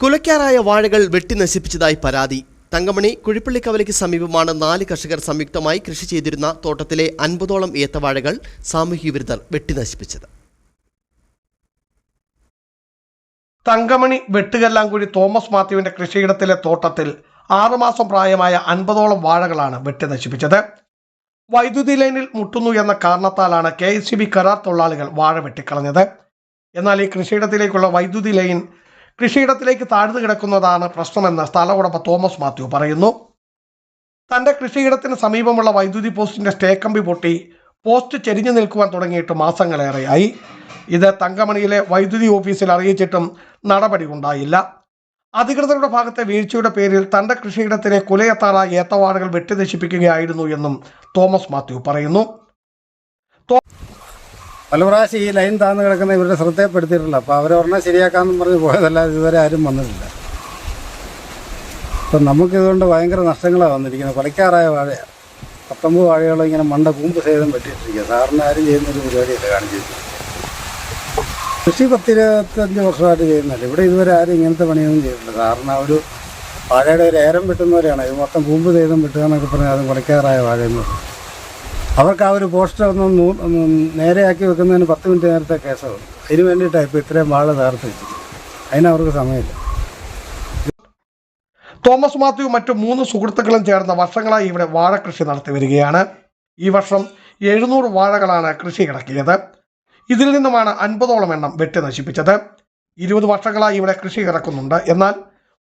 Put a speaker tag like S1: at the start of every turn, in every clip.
S1: കുലയ്ക്കാറായ വാഴകൾ വെട്ടി നശിപ്പിച്ചതായി പരാതി. തങ്കമണി കുഴിപ്പള്ളി കവലയ്ക്ക് സമീപമാണ് നാല് കർഷകർ സംയുക്തമായി കൃഷി ചെയ്തിരുന്ന തോട്ടത്തിലെ അൻപതോളം ഏത്തവാഴകൾ സാമൂഹ്യ വിരുദ്ധർ വെട്ടി നശിപ്പിച്ചത്.
S2: തങ്കമണി വെട്ടുകല്ലാങ്കുഴി തോമസ് മാത്യുവിന്റെ കൃഷിയിടത്തിലെ തോട്ടത്തിൽ ആറുമാസം പ്രായമായ അൻപതോളം വാഴകളാണ് വെട്ടി നശിപ്പിച്ചത്. വൈദ്യുതി ലൈനിൽ മുട്ടുന്നു എന്ന കാരണത്താലാണ് കെ എസ് ബി കരാർ തൊഴിലാളികൾ വാഴ വെട്ടിക്കളഞ്ഞത്. എന്നാൽ ഈ കൃഷിയിടത്തിലേക്കുള്ള വൈദ്യുതി ലൈൻ കൃഷിയിടത്തിലേക്ക് താഴ്ന്നു കിടക്കുന്നതാണ് പ്രശ്നമെന്ന് സ്ഥല ഉടമ തോമസ് മാത്യു പറയുന്നു. തന്റെ കൃഷിയിടത്തിന് സമീപമുള്ള വൈദ്യുതി പോസ്റ്റിന്റെ സ്റ്റേ കമ്പി പൊട്ടി പോസ്റ്റ് ചെരിഞ്ഞു നിൽക്കുവാൻ തുടങ്ങിയിട്ട് മാസങ്ങളേറെയായി. ഇത് തങ്കമണിയിലെ വൈദ്യുതി ഓഫീസിൽ അറിയിച്ചിട്ടും നടപടി ഉണ്ടായില്ല. അധികൃതരുടെ ഭാഗത്തെ വീഴ്ചയുടെ പേരിൽ തന്റെ കൃഷിയിടത്തിലെ കുലയെത്താറായ ഏത്തവാടുകൾ വെട്ടിനശിപ്പിക്കുകയായിരുന്നു എന്നും തോമസ് മാത്യു പറയുന്നു.
S3: പല പ്രാവശ്യം ഈ ലൈൻ താന്ന് കിടക്കുന്ന ഇവരുടെ ശ്രദ്ധയപ്പെടുത്തിയിട്ടില്ല. അപ്പോൾ അവരൊരെണ്ണം ശരിയാക്കാമെന്ന് പറഞ്ഞ് പോയതല്ലാതെ ഇതുവരെ ആരും വന്നിട്ടില്ല. അപ്പം നമുക്കിതുകൊണ്ട് ഭയങ്കര നഷ്ടങ്ങളാണ് വന്നിരിക്കുന്നത്. കൊലയ്ക്കാറായ വാഴയാണ് പത്തൊമ്പത് വാഴകളും ഇങ്ങനെ മണ്ട കൂമ്പ് സേതം പറ്റിയിട്ടിരിക്കുക സാറിന് ആരും ചെയ്യുന്നൊരു പരിപാടിയല്ല കാണിച്ചിരുന്നു കൃഷി പത്തിരുപത്തഞ്ച് വർഷമായിട്ട് ചെയ്യുന്നില്ല ഇവിടെ ഇതുവരെ ആരും ഇങ്ങനത്തെ പണിയൊന്നും ചെയ്തിട്ടില്ല. സാറിന് ആ ഒരു വാഴയുടെ ഒരു ഏരം വെട്ടുന്നവരെയാണ്. ഇത് മൊത്തം കൂമ്പ് സേതം വെട്ടുക എന്നൊക്കെ പറഞ്ഞാൽ അത് കൊലയ്ക്കാറായ വാഴയെന്ന് പറയും അവർക്ക് ആ ഒരു പോസ്റ്റർ ഒന്ന് നേരെയാക്കി വെക്കുന്നതിന് പത്ത് മിനിറ്റ് നേരത്തെ കേസാവും. അതിന് വേണ്ടിയിട്ടാണ് ഇപ്പോൾ ഇത്രയും വാൾ തകർത്ത് വെച്ചത്. സമയമില്ല.
S2: തോമസ് മാത്യു മറ്റു മൂന്ന് സുഹൃത്തുക്കളും ചേർന്ന് വർഷങ്ങളായി ഇവിടെ വാഴ കൃഷി നടത്തി വരികയാണ്. ഈ വർഷം എഴുന്നൂറ് വാഴകളാണ് കൃഷി ഇറക്കിയത് ഇതിൽ നിന്നുമാണ് അൻപതോളം എണ്ണം വെട്ടി നശിപ്പിച്ചത്. ഇരുപത് വർഷങ്ങളായി ഇവിടെ കൃഷി ഇറക്കുന്നുണ്ട് എന്നാൽ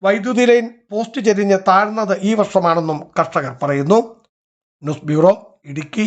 S2: വൈദ്യുതി ലൈൻ പോസ്റ്റ് ചെരിഞ്ഞ് താഴ്ന്നത് ഈ വർഷമാണെന്നും കർഷകർ പറയുന്നു. News bureau Idukki